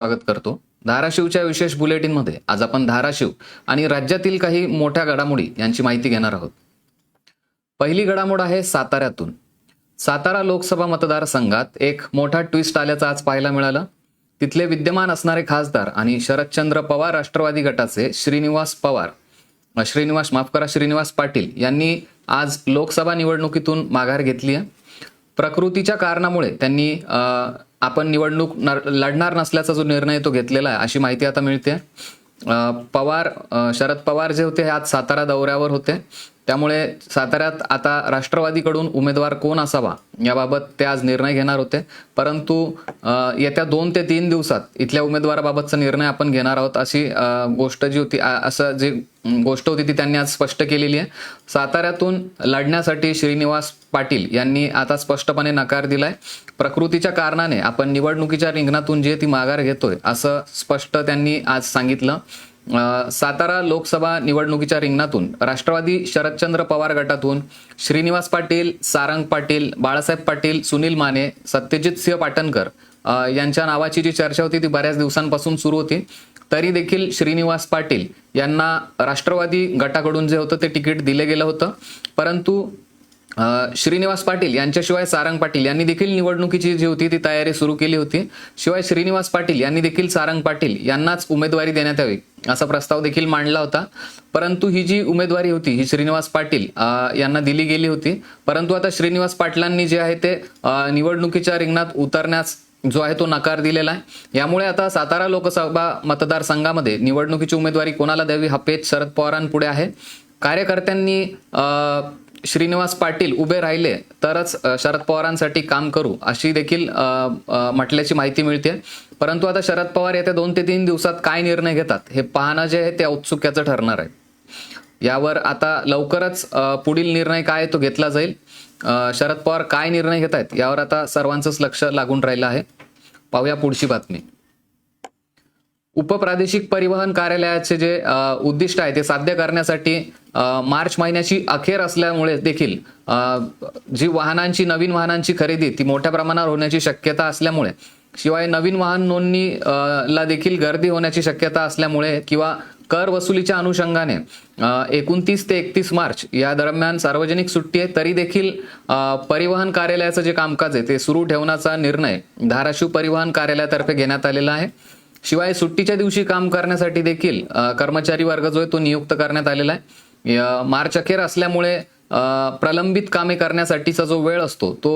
स्वागत करतो. धाराशिवच्या विशेष बुलेटिनमध्ये आज आपण धाराशिव आणि राज्यातील काही मोठ्या घडामोडी यांची माहिती घेणार आहोत. पहिली घडामोड आहे साताऱ्यातून. सातारा लोकसभा मतदारसंघात एक मोठा ट्विस्ट आल्याचं आज पाहायला मिळालं. तिथले विद्यमान असणारे खासदार आणि शरदचंद्र पवार राष्ट्रवादी गटाचे श्रीनिवास पवार. श्रीनिवास माफ करा श्रीनिवास पाटील यांनी आज लोकसभा निवडणुकीतून माघार घेतली आहे प्रकृतीच्या कारणामुळे त्यांनी आपण निवडणूक लढणार नसल्याचा जो निर्णय तो घेतलेला आहे अशी माहिती आता मिळते. पवार शरद पवार जे होते हे आज सातारा दौऱ्यावर होते. त्यामुळे साताऱ्यात आता राष्ट्रवादीकडून उमेदवार कोण असावा याबाबत ते आज निर्णय घेणार होते. परंतु येत्या दोन ते तीन दिवसात इथल्या उमेदवाराबाबतचा निर्णय आपण घेणार आहोत अशी गोष्ट जी होती असं जी गोष्ट होती ती त्यांनी आज स्पष्ट केलेली आहे. साताऱ्यातून लढण्यासाठी श्रीनिवास पाटील यांनी आता स्पष्टपणे नकार दिलाय. प्रकृतीच्या कारणाने आपण निवडणुकीच्या रिंगणातून जे ती माघार घेतोय असं स्पष्ट त्यांनी आज सांगितलं. सातारा लोकसभा निवडणुकीच्या रिंगणातून राष्ट्रवादी शरदचंद्र पवार गटातून श्रीनिवास पाटील सारंग पाटील बाळासाहेब पाटील सुनील माने सत्यजित सिंह पाटणकर यांच्या नावाची जी चर्चा होती ती बऱ्याच दिवसांपासून सुरू होती. तरी देखील श्रीनिवास पाटील यांना राष्ट्रवादी गटाकडून जे होतं ते तिकीट दिलं गेलं होतं. परंतु श्रीनिवास पाटील यांच्याशिवाय सारंग पाटील यांनी देखील निवडणुकीची जी होती ती तयारी सुरू केली होती. शिवाय श्रीनिवास पाटील यांनी देखील सारंग पाटील यांनाच उमेदवारी देण्यात यावी असा प्रस्ताव देखील मांडला होता. परंतु ही जी उमेदवारी होती ही श्रीनिवास पाटील यांना दिली गेली होती. परंतु आता श्रीनिवास पाटलांनी जे आहे ते निवडणुकीच्या रिंगणात उतरण्यास जो आहे तो नकार दिलेला आहे. यामुळे आता सातारा लोकसभा मतदारसंघामध्ये निवडणुकीची उमेदवारी कोणाला द्यावी हा पेच शरद पवारांपुढे आहे. कार्यकर्त्यांनी श्रीनिवास पाटील उभे राहिले तरच शरद पवारांसाठी काम करू अशी देखील म्हटल्याची माहिती मिळते परंतु आता शरद पवार येत्या दोन ते तीन दिवसात काय निर्णय घेतात हे पाहणं जे आहे ते औत्सुक्याचं ठरणार आहे. यावर आता लवकरच पुढील निर्णय काय आहे तो घेतला जाईल. शरद पवार काय निर्णय घेत आहेत यावर आता सर्वांचंच लक्ष लागून राहिलं आहे. पाहूया पुढची बातमी. उपप्रादेशिक परिवहन कार्यालयाचे जे उद्दिष्ट आहे ते साध्य करण्यासाठी मार्च महिन्याची अखेर असल्यामुळे देखील जी वाहनांची नवीन वाहनांची खरेदी ती मोठ्या प्रमाणावर होण्याची शक्यता असल्यामुळे शिवाय नवीन वाहन नोंदणी ला देखील गर्दी होण्याची शक्यता असल्यामुळे किंवा कर वसुलीच्या अनुषंगाने एकोणतीस ते एकतीस मार्च या दरम्यान सार्वजनिक सुट्टी आहे तरी देखील परिवहन कार्यालयाचं जे कामकाज आहे ते सुरू ठेवण्याचा निर्णय धाराशिव परिवहन कार्यालयातर्फे घेण्यात आलेला आहे. शिवाय सुट्टीच्या दिवशी काम करण्यासाठी देखील कर्मचारी वर्ग जो आहे तो नियुक्त करण्यात आलेला आहे. मार्च अखेर असल्यामुळे प्रलंबित कामे करण्यासाठीचा जो वेळ असतो तो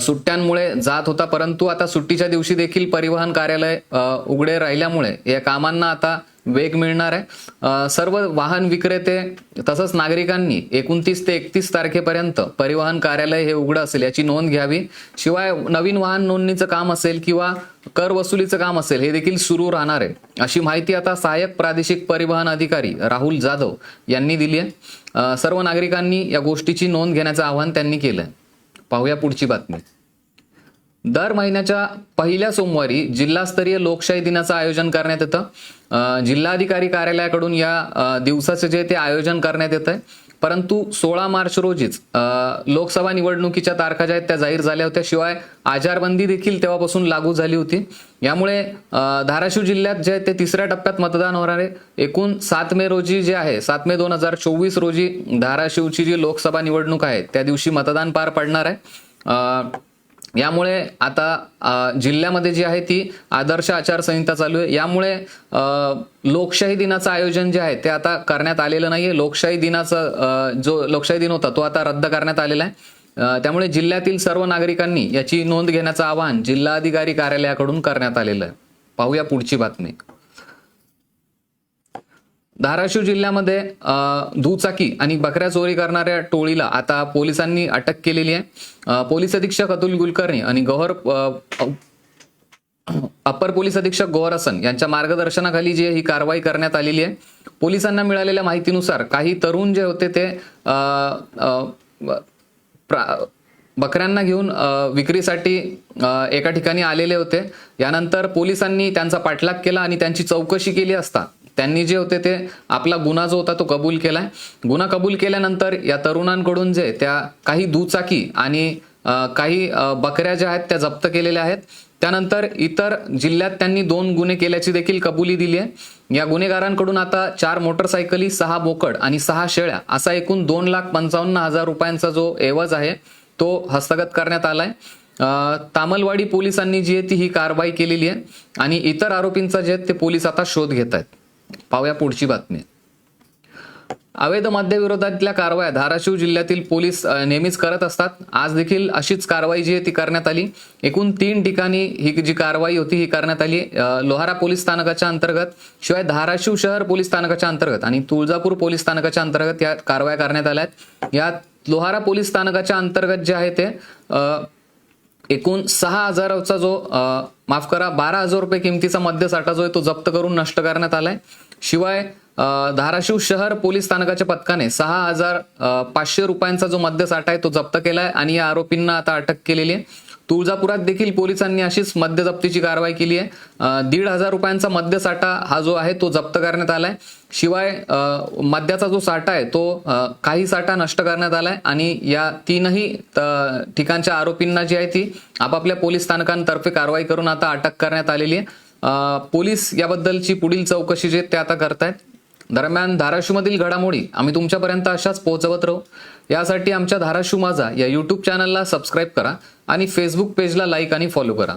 सुट्ट्यांमुळे जात होता. परंतु आता सुट्टीच्या दिवशी देखील परिवहन कार्यालय उघडे राहिल्यामुळे या कामांना आता वेग मिळणार आहे. सर्व वाहन विक्रेते तसंच नागरिकांनी एकोणतीस ते एकतीस तारखेपर्यंत परिवहन कार्यालय हे उघडं असेल याची नोंद घ्यावी. शिवाय नवीन वाहन नोंदणीचं काम असेल किंवा कर वसुलीचं काम असेल हे देखील सुरू राहणार आहे. अशी माहिती आता सहाय्यक प्रादेशिक परिवहन अधिकारी राहुल जाधव यांनी दिली आहे. सर्व नागरिकांनी या गोष्टीची नोंद घेण्याचं आवाहन त्यांनी केलं आहे पाहूया पुढची बातमी. दर महिन्याच्या पहिल्या सोमवारी जिल्हास्तरीय लोकशाही दिनाचं आयोजन करण्यात येतं. जिल्हाधिकारी कार्यालयाकडून या दिवसाचं जे ते आयोजन करण्यात येत आहे परंतु सोळा मार्च रोजीच लोकसभा निवडणुकीच्या तारखा ज्या आहेत त्या जाहीर झाल्या होत्या. शिवाय आचारबंदी देखील तेव्हापासून लागू झाली होती. यामुळे धाराशिव जिल्ह्यात जे आहे ते तिसऱ्या टप्प्यात मतदान होणार आहे. एकूण सात मे रोजी जे आहे सात मे दोन हजार चोवीस रोजी धाराशिवची जी लोकसभा निवडणूक आहे त्या दिवशी मतदान पार पडणार आहे. यामुळे आता जिल्ह्यामध्ये जी आहे ती आदर्श आचारसंहिता चालू आहे. यामुळे लोकशाही दिनाचं आयोजन जे आहे ते आता करण्यात आलेलं नाहीये. लोकशाही दिनाचा जो लोकशाही दिन होता तो आता रद्द करण्यात आलेला आहे. त्यामुळे जिल्ह्यातील सर्व नागरिकांनी याची नोंद घेण्याचं आवाहन जिल्हाधिकारी कार्यालयाकडून करण्यात आलेलं आहे. पाहूया पुढची बातमी. धाराशिव जिल्ह्यामध्ये दुचाकी आणि बकऱ्या चोरी करणाऱ्या टोळीला आता पोलिसांनी अटक केलेली आहे. पोलीस अधीक्षक अतुल कुलकर्णी आणि गौहर अप्पर पोलीस अधीक्षक गौहर हसन यांच्या मार्गदर्शनाखाली जी ही कारवाई करण्यात आलेली आहे. पोलिसांना मिळालेल्या माहितीनुसार काही तरुण जे होते ते बकऱ्यांना घेऊन विक्रीसाठी एका ठिकाणी आलेले होते. यानंतर पोलिसांनी त्यांचा पाठलाग केला आणि त्यांची चौकशी केली असता त्यांनी जे होते ते आपला गुन्हा जो होता तो कबूल केलाय. गुन्हा कबूल केल्यानंतर या तरुणांकडून जे त्या काही दुचाकी आणि काही बकऱ्या ज्या आहेत त्या जप्त केलेल्या आहेत. त्यानंतर इतर जिल्ह्यात त्यांनी दोन गुन्हे केल्याची देखील कबुली दिली आहे. या गुन्हेगारांकडून आता चार मोटरसायकली सहा बोकड आणि सहा शेळ्या असा एकूण दोन लाख पंचावन्न हजार रुपयांचा जो एवज आहे तो हस्तगत करण्यात आलाय. तामलवाडी पोलिसांनी जी आहे ती ही कारवाई केलेली आहे आणि इतर आरोपींचा जे आहेत ते पोलीस आता शोध घेत आहेत. पाहूया पुढची बातमी. अवैध मद्याविरोधातल्या कारवाया धाराशिव जिल्ह्यातील पोलीस नेहमीच करत असतात. आज देखील अशीच कारवाई जी आहे ती करण्यात आली. एकूण तीन ठिकाणी ही जी कारवाई होती ही करण्यात आली. लोहारा पोलीस स्थानकाच्या अंतर्गत शिवाय धाराशिव शहर पोलीस स्थानकाच्या अंतर्गत आणि तुळजापूर पोलीस स्थानकाच्या अंतर्गत या कारवाया करण्यात आल्या आहेत. यात लोहारा पोलीस स्थानकाच्या अंतर्गत जे आहे ते एकूण सहा हजाराचा जो माफ करा बारा हजार रुपये किमतीचा मद्यसाठा जो आहे तो जप्त करून नष्ट करण्यात आलाय. शिवाय धाराशिव शहर पोलीस स्थानकाच्या पथकाने सहा हजार पाचशे रुपयांचा जो मद्यसाठा आहे तो जप्त केलाय आणि या आरोपींना आता अटक केलेली आहे. तुळजापुरात देखील पोलिसांनी अशीच मद्य जप्तीची कारवाई केली आहे. दीड हजार रुपयांचा मद्य साठा हा जो आहे तो जप्त करण्यात आलाय. शिवाय मद्याचा जो साठा आहे तो काही साठा नष्ट करण्यात आलाय आणि या तीनही ठिकाणच्या आरोपींना जी आहे ती आपापल्या पोलीस स्थानकांतर्फे कारवाई करून आता अटक करण्यात आलेली आहे. पोलीस याबद्दलची पुढील चौकशी जी आहे ते आता करतायत. दरम्यान धाराशिवमधील घडामोडी आम्ही तुमच्यापर्यंत अशाच पोहोचवत राहू. यासाठी आमच्या धाराशिव माझा या यूट्यूब चॅनलला सबस्क्राईब करा आणि फेसबुक पेजला लाईक आणि फॉलो करा.